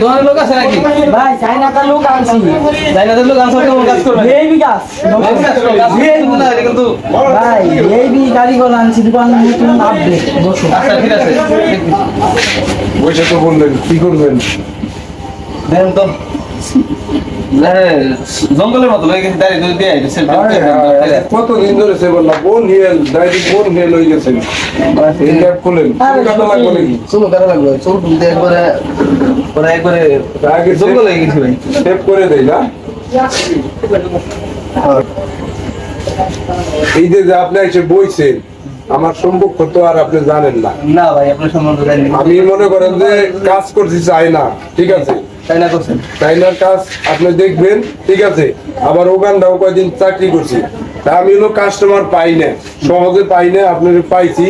তোমার বি গাড়িগুলো আনছি। দোকান নতুন আপডেট কি করবেন? দেখুন তো। জঙ্গলের মতো দিয়ে কতদিন ধরে সে বললাম বোন বোন হয়ে গেছেন এই খুলেন কত লাগবে নাকি? চলো কারা লাগবে চলো তুলতে একবারে পরে একবারে আগে জঙ্গল গেছে ভাই। সেভ করে দেই না? এই যে যে আপনি এসে বইছেন আমার সম্পর্ক তো আর আপনি জানেন না। না ভাই আপনার সম্বন্ধে জানি না। আমি মনে করেন যে কাজ করছি চাই না ঠিক আছে? করছেন চাইনার কাজ আপনি দেখবেন ঠিক আছে আবার ওখানটাও কয়দিন চাকরি করছি তা আমি হলো কাস্টমার পাই না সহজে পাই না আপনার পাইছি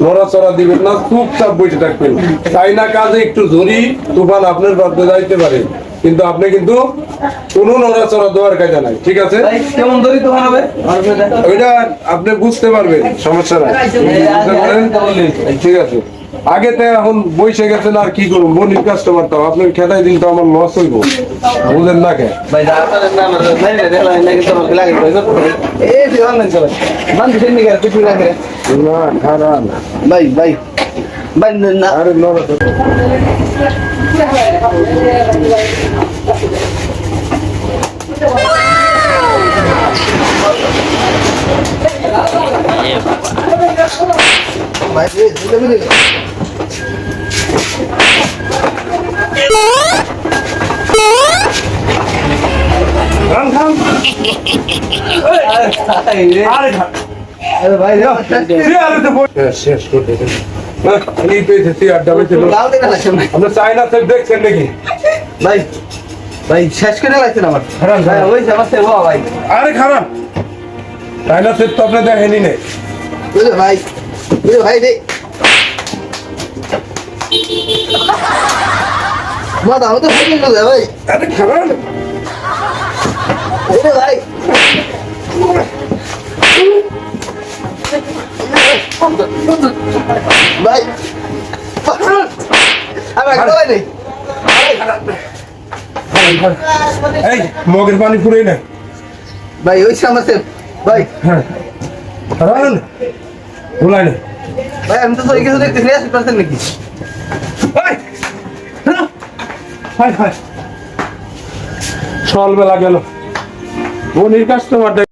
নড়াচড়া দিবেন না চুপচাপ বসে থাকবেন চাইনা কাজে একটু ঝরি তুফান আপনার বাধ্য যাইতে পারে কিন্তু আপনি কিন্তু কোনো নড়াচড়া দেওয়ার কাজে নাই ঠিক আছে কেমন তো হবে দেখা। ওইটা আপনি বুঝতে পারবেন সমস্যা নাই ঠিক আছে আগে তো এখন বসে গেছেন আর কি করুন বনির কাস্টমার তো আপনার খেতাই দিন তো আমার লস হইব। বুঝেন না কে না। না খারাপ ভাই ভাই ভাই না আরে তো। ভাই এই, এটা বুঝলি? খান খান আরে ভাই রে। আরে খান আরে ভাই রে, চেয়ারে তো বসে হ্যাঁ, শেষ করে দেবেন হ্যাঁ, এই পেয়েছে চেয়ারটা পেয়েছে লাউ দেখা লাগছে না। আপনি চাইনা দেখছেন নাকি ভাই ভাই শেষ করে লাগছে আমার হারান, ভাই ওই আমার সেবা ভাই আরে খারাপ চাইনা সেট তো আপনি দেখেনি ভাই ভাই রে আমাদের ভাই। কিন্তু ভাই। আরে ভাই ভাই এই মগের পানি ফুরাই না। ভাই ওই সামনে। ভাই। হ্যাঁ। না। ভাই আমি তো কিছু দেখতেছি আসতে পারছেন নাকি? সকালবেলা গেল। বনির কাস্টমার